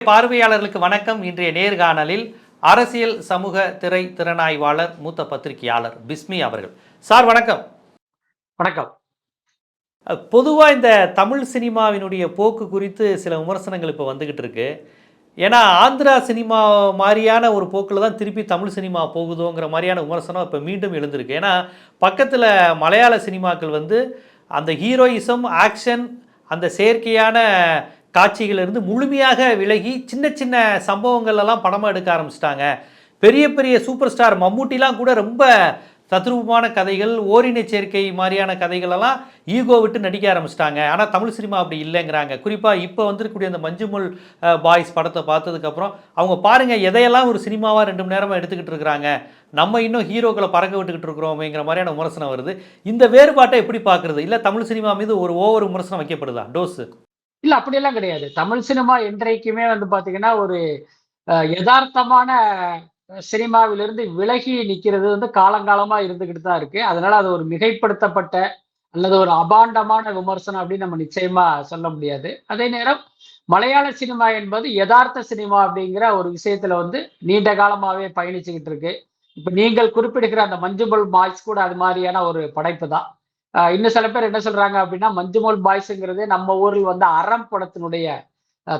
பார்வையாளர்களுக்கு வணக்கம். இன்றைய நேர்காணலில் அரசியல் சமூக திரை திறனாய்வாளர் மூத்த பத்திரிகையாளர் பிஸ்மி அவர்கள். சார் வணக்கம். வணக்கம். பொதுவாக இந்த தமிழ் சினிமாவினுடைய போக்கு குறித்து சில விமர்சனங்கள் இப்போ வந்துக்கிட்டு இருக்கு. ஏன்னா ஆந்திரா சினிமா மாதிரியான ஒரு போக்கில் தான் திருப்பி தமிழ் சினிமா போகுதோங்கிற மாதிரியான விமர்சனம் இப்போ மீண்டும் எழுந்திருக்கு. ஏன்னா பக்கத்தில் மலையாள சினிமாக்கள் வந்து அந்த ஹீரோயிசம் ஆக்ஷன் அந்த செயற்கையான காட்சிகளிலிருந்து முழுமையாக விலகி சின்ன சின்ன சம்பவங்கள் எல்லாம் படமாக எடுக்க ஆரம்பிச்சிட்டாங்க. பெரிய பெரிய சூப்பர் ஸ்டார் மம்மூட்டிலாம் கூட ரொம்ப தத்ரூபமான கதைகள் ஓரின சேர்க்கை மாதிரியான கதைகளெல்லாம் ஈகோ விட்டு நடிக்க ஆரம்பிச்சிட்டாங்க. ஆனால் தமிழ் சினிமா அப்படி இல்லைங்கிறாங்க. குறிப்பாக இப்போ வந்திருக்கக்கூடிய அந்த மஞ்சுமுல் பாய்ஸ் படத்தை பார்த்ததுக்கப்புறம் அவங்க பாருங்கள் எதையெல்லாம் ஒரு சினிமாவாக ரெண்டு மணி நேரமாக எடுத்துக்கிட்டு இருக்கிறாங்க. நம்ம இன்னும் ஹீரோக்களை பறக்க விட்டுக்கிட்டு இருக்கிறோமேங்கிற மாதிரியான விமர்சனம் வருது. இந்த வேறுபாட்டை எப்படி பார்க்குறது? இல்லை தமிழ் சினிமா மீது ஒரு ஓவர் விமர்சனம் வைக்கப்படுதா? டோஸு இல்ல அப்படியெல்லாம் கிடையாது. தமிழ் சினிமா என்றைக்குமே வந்து பாத்தீங்கன்னா ஒரு யதார்த்தமான சினிமாவிலிருந்து விலகி நிக்கிறது வந்து காலங்காலமா இருந்துகிட்டு தான் இருக்கு. அதனால அது ஒரு மிகைப்படுத்தப்பட்ட அல்லது ஒரு அபாண்டமான விமர்சனம் அப்படின்னு நம்ம நிச்சயமா சொல்ல முடியாது. அதே நேரம் மலையாள சினிமா என்பது யதார்த்த சினிமா அப்படிங்கிற ஒரு விஷயத்துல வந்து நீண்ட காலமாவே பயணிச்சுக்கிட்டு இருக்கு. இப்ப நீங்கள் குறிப்பிடுகிற அந்த மஞ்சுபல் மாய்ஸ் கூட அது மாதிரியான ஒரு படைப்பு தான். இன்னும் சில பேர் என்ன சொல்றாங்க அப்படின்னா மஞ்சுமல் பாய்ஸ்ங்கிறது நம்ம ஊரில் வந்து அறம் படத்தினுடைய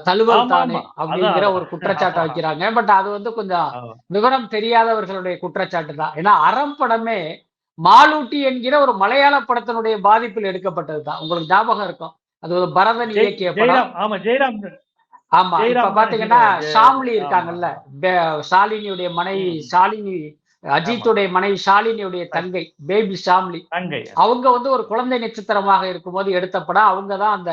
தழுவல் தானே. அப்படிங்கிற. ஒரு குற்றச்சாட்டை. வைக்கிறாங்க பட் அது வந்து கொஞ்சம் விவரம் தெரியாதவர்களுடைய குற்றச்சாட்டு தான் ஏன்னா அறம் படமே மாலூட்டி என்கிற ஒரு மலையாள படத்தினுடைய பாதிப்பில் எடுக்கப்பட்டது தான் உங்களுக்கு ஞாபகம் இருக்கும் அது ஒரு பரதன் இயக்கிய படம் ஆமா ஜெயராம் ஆமா இப்ப பாத்தீங்கன்னா ஷாம்லி. இருக்காங்கல்ல ஷாலினியுடைய மனைவி. ஷாலினி அஜித்துடைய மனைவி ஷாலினியுடைய தங்கை பேபி ஷாம்லி. அவங்க வந்து ஒரு குழந்தை நட்சத்திரமாக இருக்கும்போது எடுத்த படம் அவங்க தான் அந்த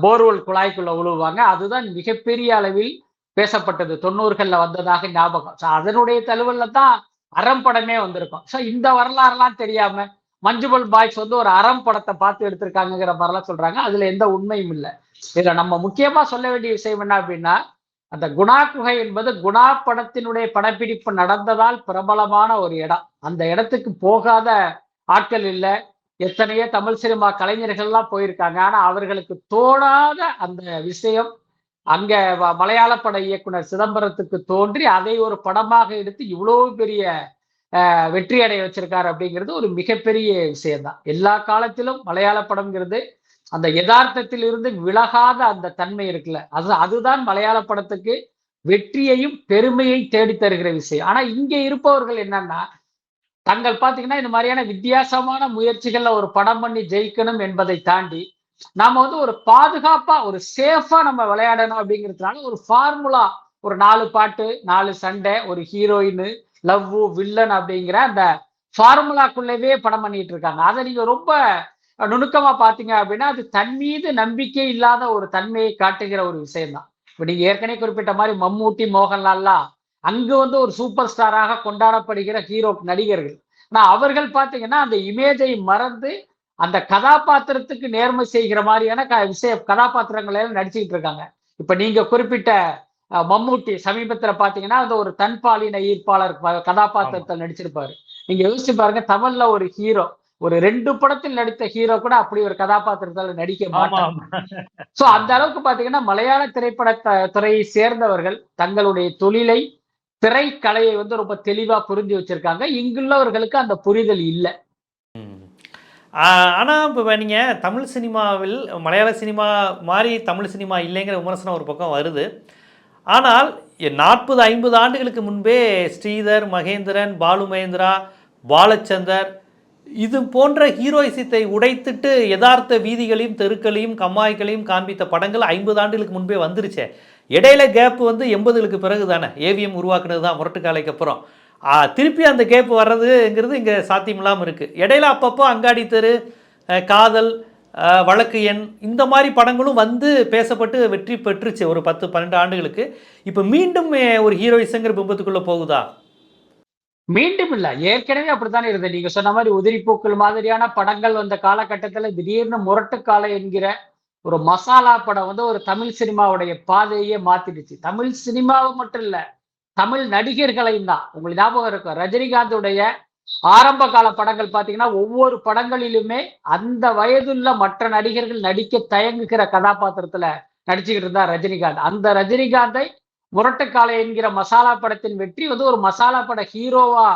போர்வெல் குழாய்க்குள்ள உழுவாங்க அதுதான் மிகப்பெரிய அளவில் பேசப்பட்டது. தொண்ணூறுகள்ல வந்ததாக ஞாபகம். So, அதனுடைய தழுவல்ல தான் அறம் படமே வந்திருக்கும். ஸோ இந்த வரலாறுலாம் தெரியாம மஞ்சுமல் பாய்ஸ் வந்து ஒரு அறம் படத்தை பார்த்து எடுத்திருக்காங்கங்கிற மாதிரிலாம் சொல்றாங்க. அதுல எந்த உண்மையும் இல்லை. இதுல நம்ம முக்கியமா சொல்ல வேண்டிய விஷயம் என்ன அப்படின்னா அந்த குணா குகை என்பது குணா படத்தினுடைய படப்பிடிப்பு நடந்ததால் பிரபலமான ஒரு இடம். அந்த இடத்துக்கு போகாத ஆட்கள் இல்ல. எத்தனையோ தமிழ் சினிமா கலைஞர்கள்லாம் போயிருக்காங்க. ஆனா அவர்களுக்கு தோணாத அந்த விஷயம் அங்க வ- மலையாள பட இயக்குனர் சிதம்பரத்துக்கு தோன்றி அதை ஒரு படமாக எடுத்து இவ்வளவு பெரிய அஹ், வெற்றி அடைய வச்சிருக்காரு அப்படிங்கிறது ஒரு மிகப்பெரிய விஷயம்தான். எல்லா காலத்திலும் மலையாள படம்ங்கிறது அந்த யதார்த்தத்தில் இருந்து விலகாத அந்த தன்மை இருக்குல்ல. அது அதுதான் மலையாள படத்துக்கு வெற்றியையும் பெருமையை தேடி தருகிற விஷயம். ஆனா இங்க இருப்பவர்கள் என்னன்னா தங்கள் பாத்தீங்கன்னா இந்த மாதிரியான வித்தியாசமான முயற்சிகள்ல ஒரு படம் பண்ணி ஜெயிக்கணும் என்பதை தாண்டி நாம வந்து ஒரு பாதுகாப்பா ஒரு சேஃபா நம்ம விளையாடணும் அப்படிங்கிறதுனால ஒரு ஃபார்முலா ஒரு நாலு பாட்டு நாலு சண்டை ஒரு ஹீரோயின் லவ் வில்லன் அப்படிங்கிற அந்த ஃபார்முலாக்குள்ளவே படம் பண்ணிட்டு இருக்காங்க. அதை நீங்க ரொம்ப நுணுக்கமா பாத்தீங்க அப்படின்னா அது தன் மீது நம்பிக்கை இல்லாத ஒரு தன்மையை காட்டுகிற ஒரு விஷயம்தான். இப்ப நீங்க ஏற்கனவே குறிப்பிட்ட மாதிரி மம்மூட்டி மோகன்லால்லாம் அங்கு வந்து ஒரு சூப்பர் ஸ்டாராக கொண்டாடப்படுகிற ஹீரோ நடிகர்கள். ஆனா அவர்கள் பாத்தீங்கன்னா அந்த இமேஜை மறந்து அந்த கதாபாத்திரத்துக்கு நேர்மை செய்கிற மாதிரியான க விஷய கதாபாத்திரங்களை நடிச்சுக்கிட்டு இருக்காங்க. இப்ப நீங்க குறிப்பிட்ட மம்மூட்டி சமீபத்துல பாத்தீங்கன்னா அந்த ஒரு தன்பாலின ஈர்ப்பாளர் கதாபாத்திரத்தில் நடிச்சிருப்பாரு. நீங்க யோசிச்சு பாருங்க தமிழ்ல ஒரு ஹீரோ ஒரு ரெண்டு படத்தில் நடித்த ஹீரோ கூட அப்படி ஒரு கதாபாத்திரத்தால நடிக்க மாட்டாங்க சோ அந்த அளவுக்கு பாத்தீங்கன்னா மலையாள திரைப்பட துறையை சேர்ந்தவர்கள் தங்களுடைய தொழிலை திரைக்கலையை வந்து ரொம்ப தெளிவா புரிஞ்சு வச்சிருக்காங்க. இங்குள்ளவர்களுக்கு அந்த புரிதல் இல்லை. ஆனால் இப்போ நீங்கள் தமிழ் சினிமாவில் மலையாள சினிமா மாதிரி தமிழ் சினிமா இல்லைங்கிற விமர்சனம் ஒரு பக்கம் வருது. ஆனால் நாற்பது ஐம்பது ஆண்டுகளுக்கு முன்பே ஸ்ரீதர் மகேந்திரன் பாலு மகேந்திரா பாலச்சந்தர் இது போன்ற ஹீரோயிசத்தை உடைத்துட்டு யதார்த்த வீதிகளையும் தெருக்களையும் கம்மாய்களையும் காண்பித்த படங்கள் ஐம்பது ஆண்டுகளுக்கு முன்பே வந்துருச்சே. இடையில கேப் வந்து எண்பதுகளுக்கு பிறகு தானே ஏவிஎம் உருவாக்குனது தான் முரட்டுக்காலைக்கு அப்புறம். திருப்பி அந்த கேப் வர்றதுங்கிறது இங்கே சாத்தியமில்லாமல் இருக்குது இடையில அப்பப்போ அங்காடி தெரு காதல் வழக்கு எண் இந்த மாதிரி படங்களும் வந்து பேசப்பட்டு வெற்றி பெற்றுச்சு ஒரு பத்து பன்னெண்டு ஆண்டுகளுக்கு. இப்போ மீண்டும் ஒரு ஹீரோயிசங்கிற பிம்பத்துக்குள்ளே போகுதா? மீண்டும் இல்ல ஏற்கனவே அப்படித்தானே இருந்தது. நீங்க சொன்ன மாதிரி உதிரிப்பூக்கள் மாதிரியான படங்கள் வந்த காலகட்டத்துல திடீர்னு முரட்டுக்காலை என்கிற ஒரு மசாலா படம் வந்து ஒரு தமிழ் சினிமாவுடைய பாதையே மாத்திடுச்சு. தமிழ் சினிமாவை மட்டும் இல்ல தமிழ் நடிகர்களையும் தான். உங்களுக்கு ஞாபகம் இருக்கும் ரஜினிகாந்துடைய ஆரம்ப கால படங்கள் பாத்தீங்கன்னா ஒவ்வொரு படங்களிலுமே அந்த வயதுள்ள மற்ற நடிகர்கள் நடிக்க தயங்குகிற கதாபாத்திரத்துல நடிச்சுக்கிட்டு இருந்தா ரஜினிகாந்த். அந்த ரஜினிகாந்தை முரட்டுக்காலை என்கிற மசாலா படத்தின் வெற்றி வந்து ஒரு மசாலா பட ஹீரோவா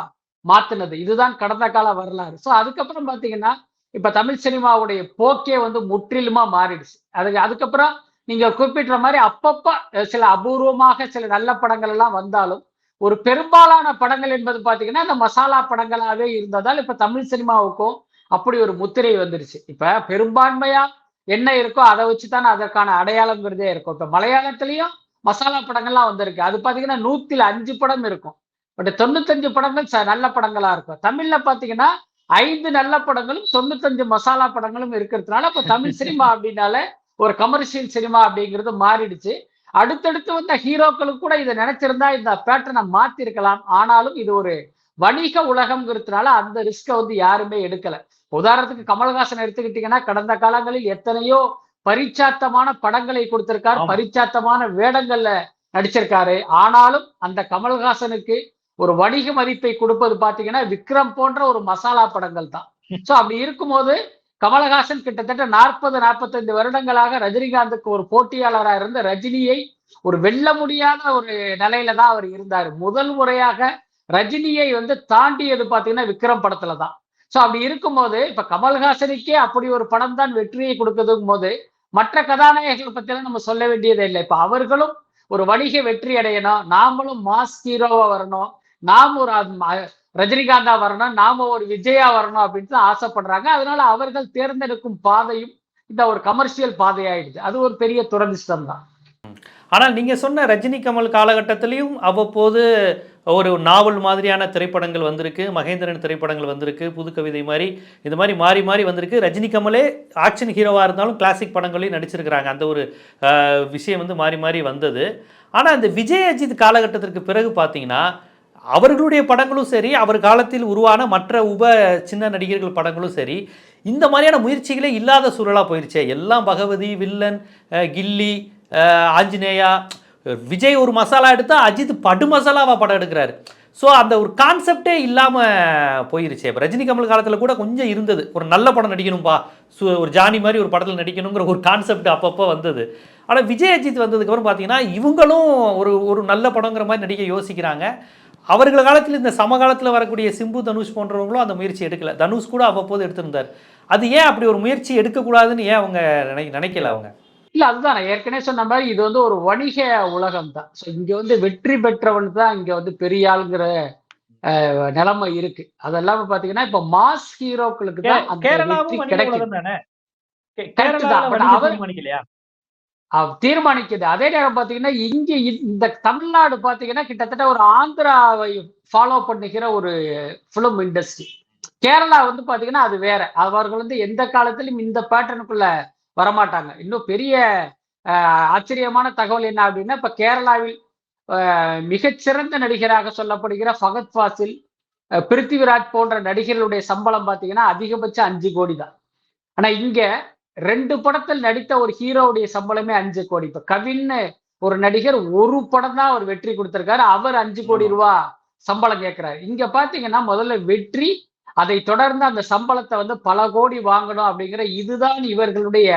மாத்தினது. இதுதான் கடந்த கால வரலாறு. ஸோ அதுக்கப்புறம் பார்த்தீங்கன்னா இப்ப தமிழ் சினிமாவுடைய போக்கே வந்து முற்றிலுமா மாறிடுச்சு. அதுக்கு அதுக்கப்புறம் நீங்க குறிப்பிட்ட மாதிரி அப்பப்போ சில அபூர்வமாக சில நல்ல படங்கள் எல்லாம் வந்தாலும் ஒரு பெரும்பாலான படங்கள் என்பது பாத்தீங்கன்னா இந்த மசாலா படங்களாவே இருந்ததால் இப்ப தமிழ் சினிமாவுக்கும் அப்படி ஒரு முத்திரை வந்துருச்சு. இப்ப பெரும்பான்மையா என்ன இருக்கோ அதை வச்சு தான் அதற்கான அடையாளங்கிறதே இருக்கும். இப்போ மலையாளத்திலையும் மசாலா படங்கள்லாம் வந்திருக்கு. அது பாத்தீங்கன்னா நூத்துல அஞ்சு படம் இருக்கும். பட் தொண்ணூத்தஞ்சு படங்கள் நல்ல படங்களா இருக்கும். தமிழ்ல பாத்தீங்கன்னா ஐந்து நல்ல படங்களும் தொண்ணூத்தஞ்சு மசாலா படங்களும் இருக்கிறதுனால இப்ப தமிழ் சினிமா அப்படின்னால ஒரு கமர்ஷியல் சினிமா அப்படிங்கிறது மாறிடுச்சு. அடுத்தடுத்து வந்த ஹீரோக்களுக்கு கூட இதை நினைச்சிருந்தா இந்த பேட்டர்னை மாத்திருக்கலாம். ஆனாலும் இது ஒரு வணிக உலகம்ங்கிறதுனால அந்த ரிஸ்கை வந்து யாருமே எடுக்கல. உதாரணத்துக்கு கமல்ஹாசன் எடுத்துக்கிட்டீங்கன்னா கடந்த காலங்களில் எத்தனையோ பரிச்சாத்தமான படங்களை கொடுத்திருக்கார். பரிச்சாத்தமான வேடங்கள்ல நடிச்சிருக்காரு. ஆனாலும் அந்த கமல்ஹாசனுக்கு ஒரு வணிக மதிப்பை கொடுப்பது பாத்தீங்கன்னா விக்ரம் போன்ற ஒரு மசாலா படங்கள் தான். சோ அப்படி இருக்கும்போது கமலஹாசன் கிட்டத்தட்ட நாற்பது நாற்பத்தைந்து வருடங்களாக ரஜினிகாந்துக்கு ஒரு போட்டியாளரா இருந்த ரஜினியை ஒரு வெல்ல முடியாத ஒரு நிலையில தான் அவர் இருந்தார். முதல் முறையாக ரஜினியை வந்து தாண்டியது பாத்தீங்கன்னா விக்ரம் படத்துல தான். சோ அப்படி இருக்கும்போது இப்ப கமல்ஹாசனுக்கே அப்படி ஒரு படம் தான் வெற்றியை கொடுக்குதுங்கும் போது மற்ற கதாநாயகர்கள் பத்தியெல்லாம் நம்ம சொல்ல வேண்டியதே இல்லை. இப்ப அவர்களும் ஒரு வணிக வெற்றி அடையணும். நாமளும் மாஸ் ஹீரோவா வரணும். நாம் ஒரு ரஜினிகாந்தா வரணும். நாம ஒரு விஜயா வரணும் அப்படின்னு தான் ஆசைப்படுறாங்க. அதனால அவர்கள் தேர்ந்தெடுக்கும் பாதையும் இந்த ஒரு கமர்ஷியல் பாதையாயிடுது. அது ஒரு பெரிய துரதிஷ்டம் தான் ஆனால் நீங்கள் சொன்ன ரஜினி கமல் காலகட்டத்திலையும் அவ்வப்போது ஒரு நாவல் மாதிரியான திரைப்படங்கள் வந்திருக்கு மகேந்திரன் திரைப்படங்கள் வந்திருக்கு புது கவிதை மாதிரி இது மாதிரி மாறி மாறி வந்திருக்கு. ரஜினி கமலே ஆக்ஷன் ஹீரோவாக இருந்தாலும் கிளாசிக் படங்களையும் நடிச்சிருக்கிறாங்க. அந்த ஒரு விஷயம் வந்து மாறி மாறி வந்தது. ஆனால் இந்த விஜய் அஜித் காலகட்டத்திற்கு பிறகு பார்த்தீங்கன்னா அவர்களுடைய படங்களும் சரி அவர் காலத்தில் உருவான மற்ற உப சின்ன நடிகர்கள் படங்களும் சரி இந்த மாதிரியான முயற்சிகளே இல்லாத சூழலாக போயிடுச்சு எல்லாம் பகவதி வில்லன் கில்லி ஆஞ்சநேயா விஜய் ஒரு மசாலா எடுத்தால் அஜித் படு மசாலாவாக படம் எடுக்கிறாரு. ஸோ அந்த ஒரு கான்செப்டே இல்லாமல் போயிருச்சே. இப்போ ரஜினி கமல் காலத்தில் கூட கொஞ்சம் இருந்தது. ஒரு நல்ல படம் நடிக்கணும்பா. சு ஒரு ஜானி மாதிரி ஒரு படத்தில் நடிக்கணுங்கிற ஒரு கான்செப்ட் அப்பப்போ வந்தது. ஆனால் விஜய் அஜித் வந்ததுக்கப்புறம் பார்த்தீங்கன்னா இவங்களும் ஒரு ஒரு நல்ல படங்கிற மாதிரி நடிக்க யோசிக்கிறாங்க. அவர்கள் காலத்தில் இந்த சமகாலத்தில் வரக்கூடிய சிம்பு தனுஷ் போன்றவங்களும் அந்த முயற்சி எடுக்கல. தனுஷ் கூட அவ்வப்போது எடுத்திருந்தார். அது ஏன் அப்படி ஒரு முயற்சி எடுக்கக்கூடாதுன்னு ஏன் அவங்க நினை நினைக்கல அவங்க? இல்ல அதுதான். ஏற்கனவே சொன்ன மாதிரி இது வந்து ஒரு வணிக உலகம் தான். ஸோ இங்க வந்து வெற்றி பெற்றவன் தான் இங்க வந்து பெரிய ஆளுங்கிற நிலைமை இருக்கு. அதெல்லாம பாத்தீங்கன்னா இப்ப மாஸ் ஹீரோக்களுக்கு தான் அந்த வெற்றி கிடைக்கும் தீர்மானிக்குது. அதே நேரம் பாத்தீங்கன்னா இங்க இந்த தமிழ்நாடு பாத்தீங்கன்னா கிட்டத்தட்ட ஒரு ஆந்திராவை ஃபாலோ பண்ணுகிற ஒரு ஃபிலிம் இண்டஸ்ட்ரி கேரளா வந்து பாத்தீங்கன்னா அது வேற. அவர்கள் வந்து எந்த காலத்திலும் இந்த பேட்டர்னுக்குள்ள வரமாட்டாங்க. இன்னும் பெரிய ஆச்சரியமான தகவல் என்ன அப்படின்னா இப்ப கேரளாவில் மிகச்சிறந்த நடிகராக சொல்லப்படுகிற ஃபகத் ஃபாசில் பிருத்திவிராஜ் போன்ற நடிகர்களுடைய சம்பளம் பாத்தீங்கன்னா அதிகபட்சம் அஞ்சு கோடி தான். ஆனா இங்க ரெண்டு படத்தில் நடித்த ஒரு ஹீரோவுடைய சம்பளமே அஞ்சு கோடி. இப்ப கவின்னு ஒரு நடிகர் ஒரு படம் தான் அவர் வெற்றி கொடுத்திருக்காரு. அவர் அஞ்சு கோடி. ரூபா சம்பளம் கேட்கிறாரு இங்க பாத்தீங்கன்னா முதல்ல வெற்றி அதை தொடர்ந்து அந்த சம்பளத்தை வந்து பல கோடி வாங்கணும் அப்படிங்கிற இதுதான் இவர்களுடைய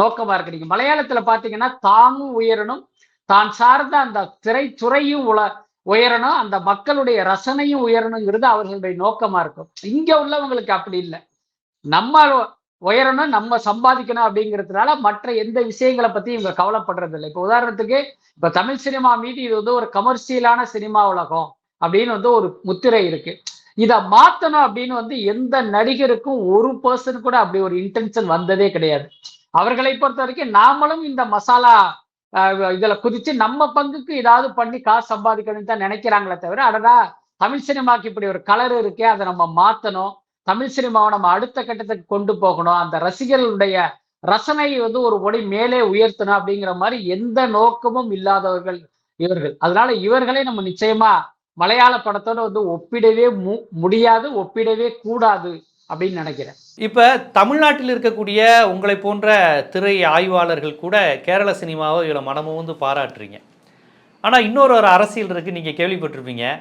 நோக்கமா இருக்கு. நீங்க மலையாளத்துல பாத்தீங்கன்னா தாமும் உயரணும் தான் சார்ந்த அந்த திரைத்துறையும் உல உயரணும் அந்த மக்களுடைய ரசனையும் உயரணுங்கிறது அவர்களுடைய நோக்கமா இருக்கும். இங்க உள்ளவங்களுக்கு அப்படி இல்லை. நம்ம உயரணும் நம்ம சம்பாதிக்கணும் அப்படிங்கிறதுனால மற்ற எந்த விஷயங்களை பத்தி இவங்க கவலைப்படுறது இல்லை. இப்போ உதாரணத்துக்கு இப்ப தமிழ் சினிமா மீது இது வந்து ஒரு கமர்ஷியலான சினிமா உலகம் அப்படின்னு வந்து ஒரு முத்திரை இருக்கு. இதை மாத்தணும் அப்படின்னு வந்து எந்த நடிகருக்கும் ஒரு பர்சன் கூட அப்படி ஒரு இன்டென்ஷன் வந்ததே கிடையாது. அவர்களை பொறுத்த வரைக்கும் நாமளும் இந்த மசாலா அஹ், இதுல குதிச்சு நம்ம பங்குக்கு ஏதாவது பண்ணி காசு சம்பாதிக்கணும்னு தான் நினைக்கிறாங்களே தவிர அடடா தமிழ் சினிமாக்கு இப்படி ஒரு கலர் இருக்கே அதை நம்ம மாத்தணும். தமிழ் சினிமாவை நம்ம அடுத்த கட்டத்துக்கு கொண்டு போகணும். அந்த ரசிகர்களுடைய ரசனையை வந்து ஒரு ஒளி மேலே உயர்த்தணும் அப்படிங்கிற மாதிரி எந்த நோக்கமும் இல்லாதவர்கள் இவர்கள். அதனால இவர்களை நம்ம நிச்சயமா மலையாள படத்தோட வந்து ஒப்பிடவே மு- முடியாது ஒப்பிடவே கூடாது அப்படின்னு நினைக்கிறேன். இப்போ தமிழ்நாட்டில் இருக்கக்கூடிய உங்களை போன்ற திரை ஆய்வாளர்கள் கூட கேரள சினிமாவை இவ்வளோ மனமும் வந்து பாராட்டுறீங்க. ஆனால் இன்னொரு ஒரு அரசியல் இருக்குது நீங்கள் கேள்விப்பட்டிருப்பீங்க.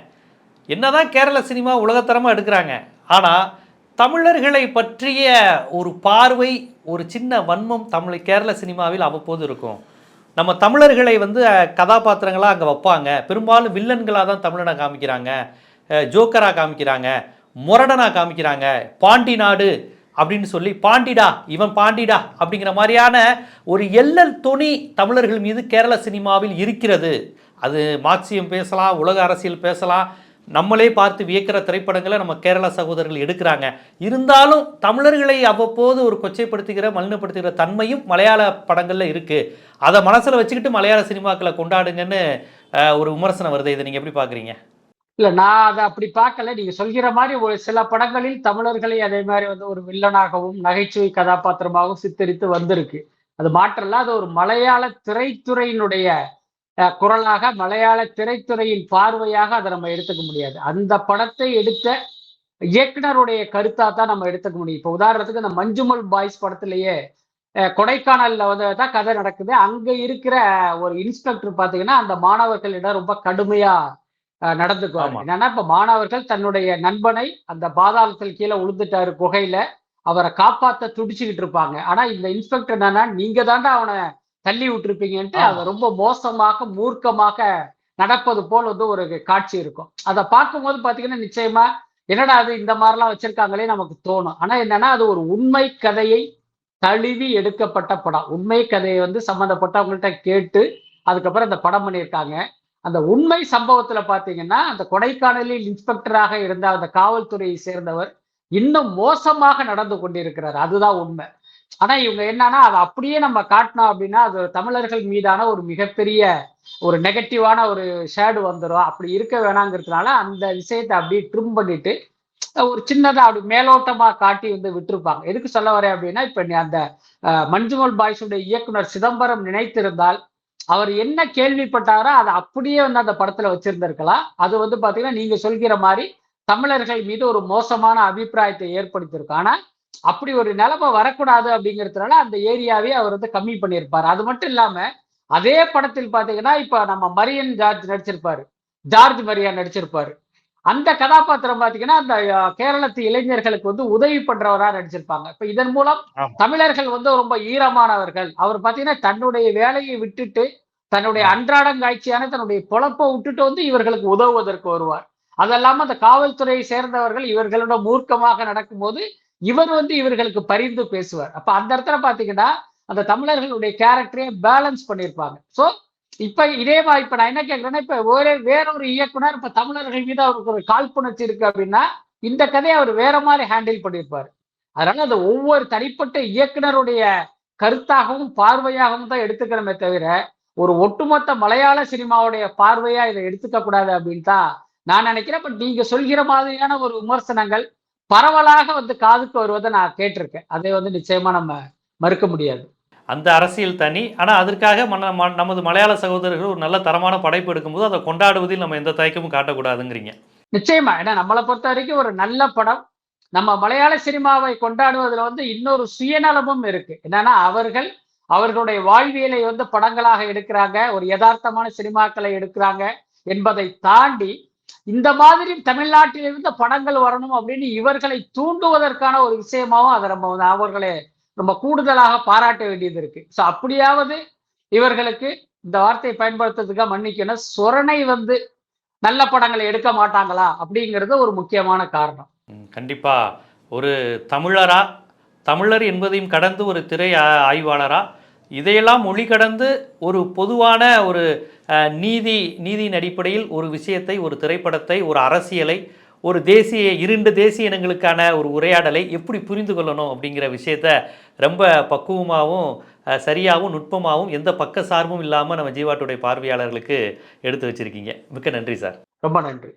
என்னதான் கேரள சினிமா உலகத்தரமாக எடுக்கிறாங்க ஆனால் தமிழர்களை பற்றிய ஒரு பார்வை ஒரு சின்ன வன்மம் தமிழ் கேரள சினிமாவில் அவ்வப்போது இருக்கும். நம்ம தமிழர்களை வந்து கதாபாத்திரங்களாக அங்கே வைப்பாங்க. பெரும்பாலும் வில்லன்களாக தான் தமிழனை காமிக்கிறாங்க. ஜோக்கராக காமிக்கிறாங்க. முரடனாக காமிக்கிறாங்க. பாண்டி நாடு அப்படின்னு சொல்லி பாண்டிடா இவன் பாண்டிடா அப்படிங்கிற மாதிரியான ஒரு எல்லல் துணி தமிழர்கள் மீது கேரள சினிமாவில் இருக்கிறது. அது மார்க்சியம் பேசலாம் உலக அரசியல் பேசலாம் நம்மளே பார்த்து வியக்கிற திரைப்படங்களை நம்ம கேரள சகோதரர்கள் எடுக்கிறாங்க. இருந்தாலும் தமிழர்களை அவ்வப்போது ஒரு கொச்சைப்படுத்துகிற மலினப்படுத்துகிற தன்மையும் மலையாள படங்களில் இருக்குது அதை மனசில் வச்சுக்கிட்டு மலையாள சினிமாக்களை கொண்டாடுங்கன்னு ஒரு விமர்சனம் வருது. இதை நீங்கள் எப்படி பார்க்குறீங்க? இல்ல நான் அதை அப்படி பார்க்கல. நீங்க சொல்கிற மாதிரி ஒரு சில படங்களில் தமிழர்களை அதே மாதிரி வந்து ஒரு வில்லனாகவும் நகைச்சுவை கதாபாத்திரமாகவும் சித்தரித்து வந்திருக்கு. அது மாற்றல அது ஒரு மலையாள திரைத்துறையினுடைய குரலாக மலையாள திரைத்துறையின் பார்வையாக அதை நம்ம எடுத்துக்க முடியாது. அந்த படத்தை எடுத்த இயக்குனருடைய கருத்தா தான் நம்ம எடுத்துக்க முடியும். இப்போ உதாரணத்துக்கு இந்த மஞ்சுமல் பாய்ஸ் படத்திலேயே கொடைக்கானல்ல வந்து தான் கதை நடக்குது. அங்க இருக்கிற ஒரு இன்ஸ்பெக்டர் பாத்தீங்கன்னா அந்த மாணவர்களிடம் ரொம்ப கடுமையா நடந்துக்குவாங்க. என்னன்னா இப்ப மாணவர்கள் தன்னுடைய நண்பனை அந்த பாதாளத்தில் கீழே விழுந்துட்டாரு குகையில அவரை காப்பாத்த துடிச்சுக்கிட்டு இருப்பாங்க. ஆனா இந்த இன்ஸ்பெக்டர் என்னன்னா நீங்க தாண்டா அவனை தள்ளி விட்டுருப்பீங்கன்ட்டு. அதை ரொம்ப மோசமாக மூர்க்கமாக நடப்பது போல் வந்து ஒரு காட்சி இருக்கும். அதை பார்க்கும்போது பாத்தீங்கன்னா நிச்சயமா என்னடா அது இந்த மாதிரிலாம் வச்சிருக்காங்களே நமக்கு தோணும். ஆனா என்னன்னா அது ஒரு உண்மை கதையை தழுவி எடுக்கப்பட்ட படம். உண்மை கதையை வந்து சம்பந்தப்பட்டவங்கள்ட்ட கேட்டு அதுக்கப்புறம் அந்த படம் பண்ணியிருக்காங்க. அந்த உண்மை சம்பவத்துல பாத்தீங்கன்னா அந்த கொடைக்கானலில் இன்ஸ்பெக்டராக இருந்த அந்த காவல்துறையை சேர்ந்தவர் இன்னும் மோசமாக நடந்து கொண்டிருக்கிறார். அதுதான் உண்மை. ஆனா இவங்க என்னன்னா அதை அப்படியே நம்ம காட்டினோம் அப்படின்னா அது தமிழர்கள் மீதான ஒரு மிகப்பெரிய ஒரு நெகட்டிவான ஒரு ஷேடு வந்துடும் அப்படி இருக்க வேணாங்கிறதுனால அந்த விஷயத்தை அப்படியே ட்ரிம் பண்ணிட்டு ஒரு சின்னதா அப்படி மேலோட்டமா காட்டி வந்து விட்டுருப்பாங்க. எதுக்கு சொல்ல வரேன் அப்படின்னா இப்ப நீ அந்த மஞ்சுமல் பாய்ஸுடைய இயக்குனர் சிதம்பரம் நினைத்திருந்தால் அவர் என்ன கேள்விப்பட்டாரோ அதை அப்படியே வந்து அந்த படத்துல வச்சிருந்திருக்கலாம். அது வந்து பாத்தீங்கன்னா நீங்க சொல்கிற மாதிரி தமிழர்கள் மீது ஒரு மோசமான அபிப்பிராயத்தை ஏற்படுத்தியிருக்கும் ஆனா அப்படி ஒரு நிலைமை வரக்கூடாது அப்படிங்கிறதுனால அந்த ஏரியாவே அவர் வந்து கம்மி பண்ணியிருப்பார். அது மட்டும் இல்லாம அதே படத்தில் பாத்தீங்கன்னா இப்ப நம்ம மரியன் ஜார்ஜ் நடிச்சிருப்பாரு. ஜார்ஜ் மரியா நடிச்சிருப்பாரு. அந்த கதாபாத்திரம் பாத்தீங்கன்னா அந்த கேரளத்து இளைஞர்களுக்கு வந்து உதவி பண்றவரா நடிச்சிருப்பாங்க. இப்ப இதன் மூலம். தமிழர்கள் வந்து ரொம்ப ஈரமானவர்கள். அவர் பாத்தீங்கன்னா தன்னுடைய வேலையை விட்டுட்டு தன்னுடைய அன்றாடங்காட்சியான தன்னுடைய பொழப்பை விட்டுட்டு வந்து இவர்களுக்கு உதவுவதற்கு வருவார். அதல்லாம அந்த காவல்துறையை சேர்ந்தவர்கள் இவர்களோட மூர்க்கமாக நடக்கும்போது இவர் வந்து இவர்களுக்கு பரிந்து பேசுவார். அப்ப அந்த இடத்துல பாத்தீங்கன்னா அந்த தமிழர்களுடைய கேரக்டரையும் பேலன்ஸ் பண்ணியிருப்பாங்க. சோ இப்ப இதே மாதிரி இப்ப நான் என்ன கேட்கிறேன்னா இப்ப ஒரே வேறொரு இயக்குனர் இப்ப தமிழர்கள் மீது அவருக்கு ஒரு காழ்ப்புணர்ச்சி இருக்கு அப்படின்னா இந்த கதையை அவர் வேற மாதிரி ஹேண்டில் பண்ணியிருப்பாரு. அதனால அந்த ஒவ்வொரு தனிப்பட்ட இயக்குனருடைய கருத்தாகவும் பார்வையாகவும் தான் எடுத்துக்கிறோமே தவிர ஒரு ஒட்டுமொத்த மலையாள சினிமாவுடைய பார்வையா இதை எடுத்துக்க கூடாது அப்படின்னு தான் நான் நினைக்கிறேன். பட் நீங்க சொல்கிற மாதிரியான ஒரு விமர்சனங்கள் பரவலாக வந்து காதுக்கு வருவதை நான் கேட்டிருக்கேன். அதை வந்து நிச்சயமா நம்ம மறுக்க முடியாது. அந்த அரசியல் தனி. ஆனால் அதற்காக மன நமது மலையாள சகோதரர்கள் ஒரு நல்ல தரமான படைப்பு எடுக்கும்போது அதை கொண்டாடுவதில் நம்ம எந்த தயக்கமும் காட்டக்கூடாதுங்கிறீங்க. நிச்சயமா. ஏன்னா நம்மளை பொறுத்த வரைக்கும் ஒரு நல்ல படம். நம்ம மலையாள சினிமாவை கொண்டாடுவதில் வந்து இன்னொரு சுயநலமும் இருக்கு. என்னன்னா அவர்கள் அவர்களுடைய வாழ்வியலை வந்து படங்களாக எடுக்கிறாங்க. ஒரு யதார்த்தமான சினிமாக்களை எடுக்கிறாங்க என்பதை தாண்டி இந்த மாதிரி தமிழ்நாட்டில் இருந்த படங்கள் வரணும் அப்படின்னு இவர்களை தூண்டுவதற்கான ஒரு விஷயமாவும் அதை நம்ம வந்து அவர்களை ரொம்ப கூடுதலாக பாராட்ட வேண்டியது இருக்கு. ஸோ அப்படியாவது இவர்களுக்கு இந்த வார்த்தையை பயன்படுத்துறதுக்காக மன்னிக்கணும். சொரணை வந்து நல்ல படங்களை எடுக்க மாட்டாங்களா அப்படிங்கிறது ஒரு முக்கியமான காரணம். கண்டிப்பா. ஒரு தமிழரா தமிழர் என்பதையும் கடந்து ஒரு திரை ஆ- ஆய்வாளரா இதையெல்லாம் மொழி கடந்து ஒரு பொதுவான ஒரு நீதி நீதியின் அடிப்படையில் ஒரு விஷயத்தை ஒரு திரைப்படத்தை ஒரு அரசியலை ஒரு தேசிய இரண்டு தேசிய இனங்களுக்கான ஒரு உரையாடலை எப்படி புரிந்து கொள்ளணும் அப்படிங்கிற விஷயத்த ரொம்ப பக்குவமாகவும் சரியாகவும் நுட்பமாகவும் எந்த பக்க சார்பும் இல்லாமல் நம்ம ஜீவாட்டுடைய பார்வையாளர்களுக்கு எடுத்து வச்சிருக்கீங்க. மிக்க நன்றி சார். ரொம்ப நன்றி.